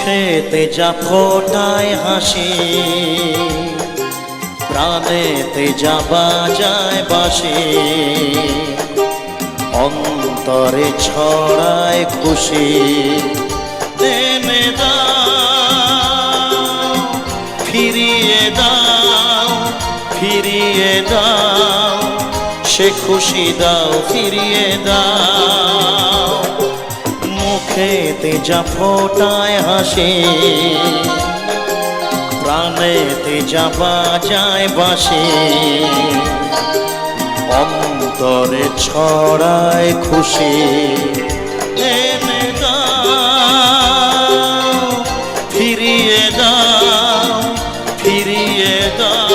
মুখেতে যা ফোটায় হাসি, প্রাণেতে যা বাজায় বাসি অন্তরে ছড়ায় খুশি। ফিরিয়ে দাও ফিরিয়ে দাও, সে খুশি দাও, ফিরিয়ে দাও। যা ফোটায় হাসি, প্রাণেতে যা বাজায় বাসি, অন্তরে ছড়ায় খুশি। ফিরিয়ে দাও ফিরিয়ে দাও,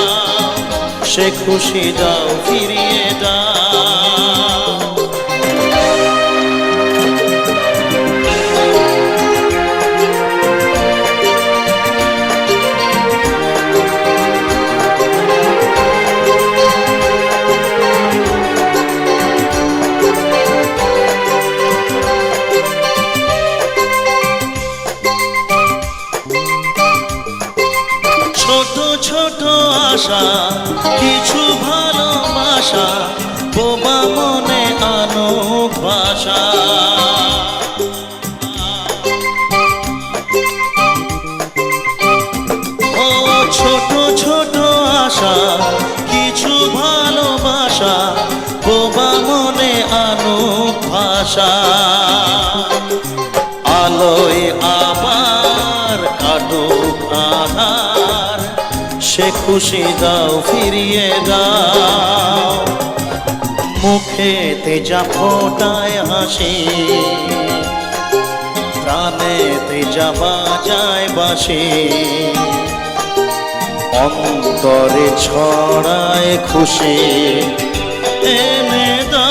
সে খুশি দাও, ফিরিয়ে দাও। আশা কিছু ভালোবাসা, বোমা মনে আনো ভাষা ও ছোট ছোট আশা, কিছু ভালোবাসা, বোমা মনে আনো ভাষা আলোয় আবার কাটুক আধার সে খুশি দাও, ফিরিয়ে দাও। মুখেতে যা ফোটায় হাসি, প্রাণেতে যা বাজায় বাসি অন্তরে ছড়ায় খুশি। এনে দাও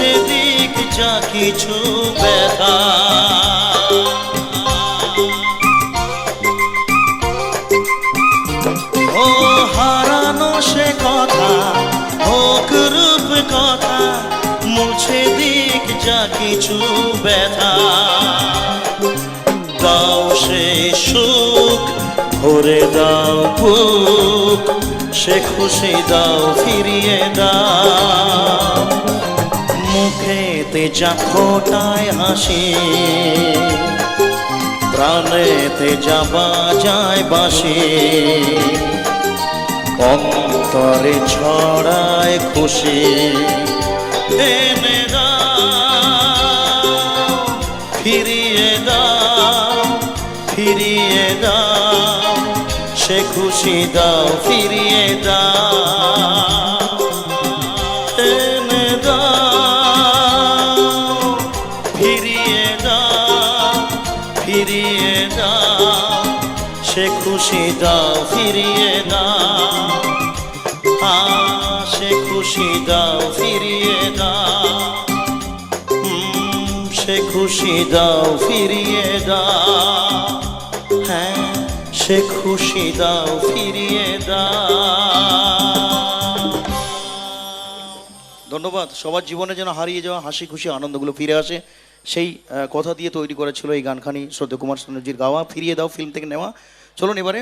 মুছে দিক যা কিছু ব্যথা। ও হারানো সে কথা হোক রূপ কথা মুছে দিক যা কিছু ব্যথা। দাও সে সুখ, ভরে দাও বুক, সে খুশি দাও, ফিরিয়ে দাও। যা ফোটায় হাসি। প্রাণেতে যা বাজায় বাসি। অন্তরে ছড়ায় খুশি এনে দাও, ফিরিয়ে দাও ফিরিয়ে দাও। সে খুশি দাও, ফিরিয়ে দাও। ফিরিয়ে সে খুশি দাও, ফিরিয়ে দাও সে খুশি ফিরিয়ে সে খুশি ফিরিয়ে হ্যাঁ সে খুশি দাও, ফিরিয়ে ধন্যবাদ, সবার জীবনে যেন হারিয়ে যাওয়া হাসি খুশি আনন্দগুলো ফিরে আসে। সেই কথা দিয়ে তৈরি করেছিল এই গানখানি শ্রদ্ধা কুমার সুন্দরজির গাওয়া। ফিরিয়ে দাও ফিল্ম থেকে নেওয়া। চলুন এবারে